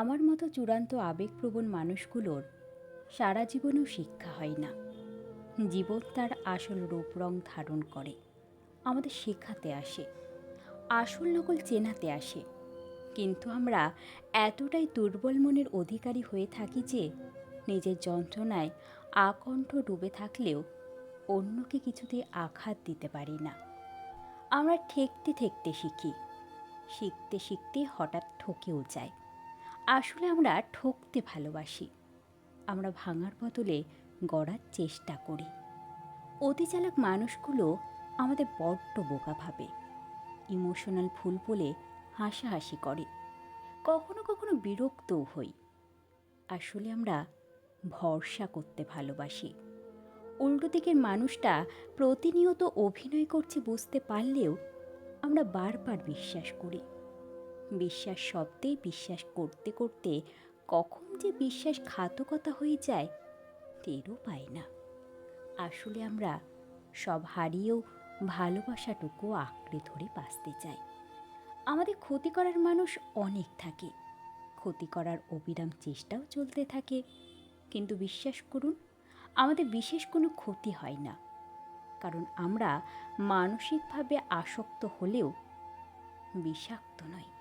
আমার মতো চূড়ান্ত আবেগপ্রবণ মানুষগুলোর সারা জীবনেও শিক্ষা হয় না। জীবন তার আসল রূপ রং ধারণ করে, আমাদের শেখাতে আসে, আসল নকল চেনাতে আসে। কিন্তু আমরা এতটাই দুর্বল মনের অধিকারী হয়ে থাকি যে নিজের যন্ত্রণায় আকণ্ঠ ডুবে থাকলেও অন্যকে কিছুতে আঘাত দিতে পারি না। আমরা ঠেকতে ঠেকতে শিখি, শিখতে শিখতে হঠাৎ ঠকেও যাই। আসলে আমরা ঠকতে ভালোবাসি। আমরা ভাঙার বদলে গড়ার চেষ্টা করি। অতিচালাক মানুষগুলো আমাদের বড্ড বোকা ভাবে। ইমোশনাল ফুল বলে হাসাহাসি করে। কখনো কখনো বিরক্তও হই। আসলে আমরা ভরসা করতে ভালোবাসি। উল্টো দিকের মানুষটা প্রতিনিয়ত অভিনয় করছে বুঝতে পারলেও আমরা বারবার বিশ্বাস করি। বিশ্বাস শব্দেই বিশ্বাস করতে করতে কখন যে বিশ্বাসঘাতকতা হয়ে যায়, টেরও পাই না। আসলে আমরা সব হারিয়েও ভালোবাসাটুকু আঁকড়ে ধরে বাঁচতে চাই। আমাদের ক্ষতি করার মানুষ অনেক থাকে। ক্ষতি করার অবিরাম চেষ্টাও চলতে থাকে। কিন্তু বিশ্বাস করুন, আমাদের বিশেষ কোনো ক্ষতি হয় না। কারণ আমরা মানসিকভাবে আসক্ত হলেও বিষাক্ত নয়